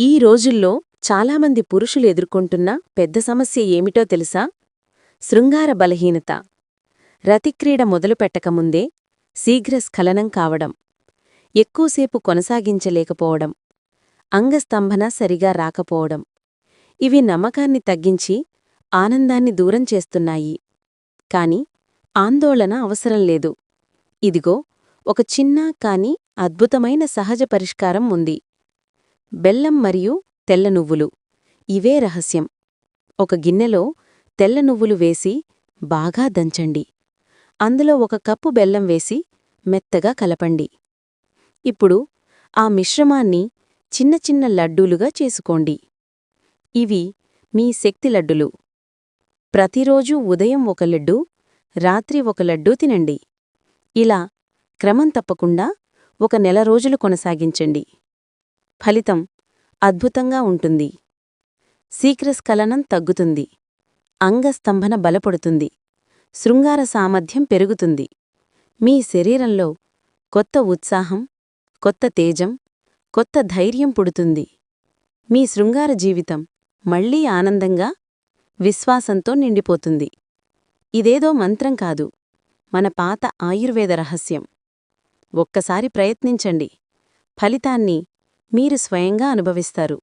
ఈ రోజుల్లో చాలామంది పురుషులు ఎదుర్కొంటున్న పెద్ద సమస్య ఏమిటో తెలుసా? శృంగార బలహీనత. రతిక్రీడ మొదలుపెట్టకముందే శీఘ్రస్ఖలనం కావడం. ఎక్కువసేపు కొనసాగించలేకపోవడం. అంగస్తంభన సరిగా రాకపోవడం. ఇవి నమ్మకాన్ని తగ్గించి ఆనందాన్ని దూరం చేస్తున్నాయి. కాని ఆందోళన అవసరం లేదు. ఇదిగో ఒక చిన్న కాని అద్భుతమైన సహజ పరిష్కారం ఉంది. బెల్లం మరియు తెల్ల నువ్వులు. ఇవే రహస్యం. ఒక గిన్నెలో తెల్ల నువ్వులు వేసి బాగా దంచండి. అందులో ఒక కప్పు బెల్లం వేసి మెత్తగా కలపండి. ఇప్పుడు ఆ మిశ్రమాన్ని చిన్న చిన్న లడ్డూలుగా చేసుకోండి. ఇవి మీ శక్తి లడ్డులు. ప్రతిరోజూ ఉదయం ఒక లడ్డు రాత్రి ఒక లడ్డూ తినండి. ఇలా క్రమం తప్పకుండా ఒక నెల రోజులు కొనసాగించండి. ఫలితం అద్భుతంగా ఉంటుంది. శీఘ్రస్ఖలనం తగ్గుతుంది. అంగస్తంభన బలపడుతుంది. శృంగార సామర్థ్యం పెరుగుతుంది. మీ శరీరంలో కొత్త ఉత్సాహం కొత్త తేజం కొత్త ధైర్యం పుడుతుంది. మీ శృంగార జీవితం మళ్ళీ ఆనందంగా విశ్వాసంతో నిండిపోతుంది. ఇదేదో మంత్రం కాదు. మన పాత ఆయుర్వేద రహస్యం. ఒక్కసారి ప్రయత్నించండి. ఫలితాన్ని మీరు స్వయంగా అనుభవిస్తారు.